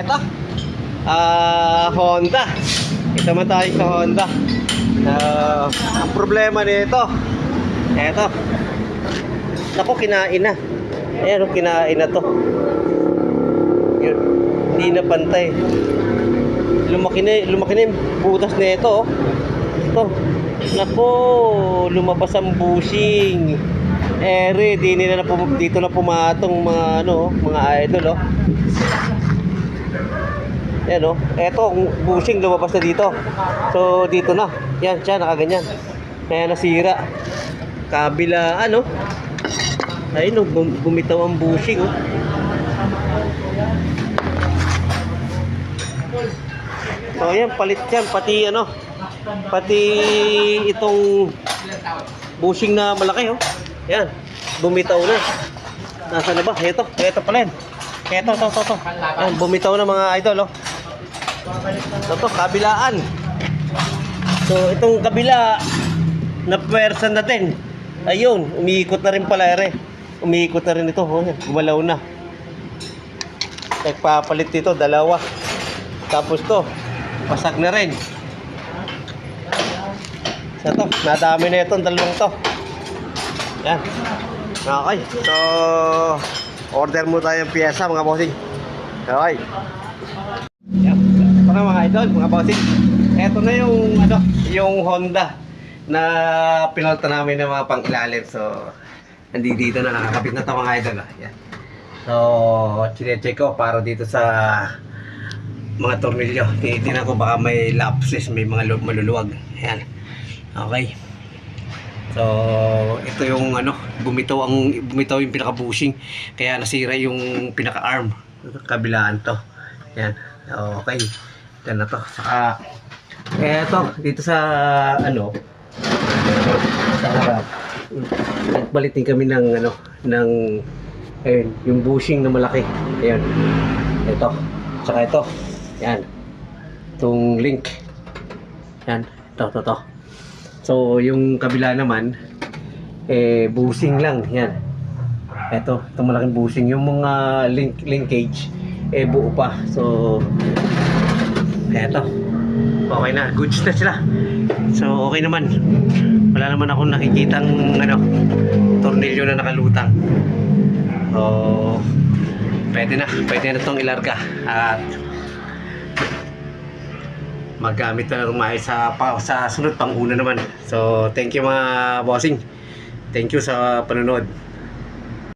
Ito. Ah, Honda. Ito man tayo sa Honda. Ah, ang problema nito. Ito. Naku, kinain na. Ayan, oh, kinain na to. Hindi na pantay. Lumaki na, lumaki na yung butas na ito. Oh. Ito. Naku, lumabas ang bushing. Ere, di nila na pum- dito na pumatong mga ano, mga idol, oh. Yan oh. Eto, ang bushing lumabas na dito. So, dito na. Yan, siya, nakaganyan. Kaya nasira. Kabila, ano? Ayun oh, bum- bumitaw ang bushing oh. So, yan, palit yan. Pati ano, pati itong bushing na malaki oh. Yan, bumitaw na. Nasa na ba? Ito, ito pala yan. Ito, ito, ito, ito. Yan, bumitaw na mga idol oh. Ito, ito, kabilaan. So, itong kabila na pwersa natin. Ayun, umiikot na rin pala ere. Umiikot na rin ito. Oh, yan, gumalaw na. Nagpapalit dito, dalawa. Tapos to, pasag na rin. Sa to, nadami na itong dalawang to. Yan. Okay. So, order mo tayo ng piyesa mga bossing. Okay. Yan. Ito mga idol, mga bossing. Ito na yung ano, yung Honda na pinalta namin ng mga pang-ilalim. So, nandito dito na nakakabit na ito mga idol. Yan. So, chinecheck ko para dito sa mga tornilyo. Tinitingnan ko baka may lapses, may mga lu- maluluwag. Ayan. Okay. So, ito yung ano, bumitaw ang bumitaw yung pinaka-bushing kaya nasira yung pinaka-arm. Kabilaan to. Yan. Okay. Yan na to. Saka ito dito sa ano sa harap. Nagpalit din kami ng ano ng ayun, yung bushing na malaki. Ayan. Ito. Saka ito. Yan. Itong link. Yan. Ito, ito, ito. So, yung kabila naman, eh, busing lang. Yan. Ito, itong malaking busing. Yung mga link, linkage, eh, buo pa. So, eto. Okay na. Goods na sila. So, okay naman. Wala naman akong nakikitang, ano, tornilyo na nakalutang. So, pwede na. Pwede na itong ilarga. At, magamit na maayos sa, sa sunod pang una naman. So, thank you mga bossing. Thank you sa panonood.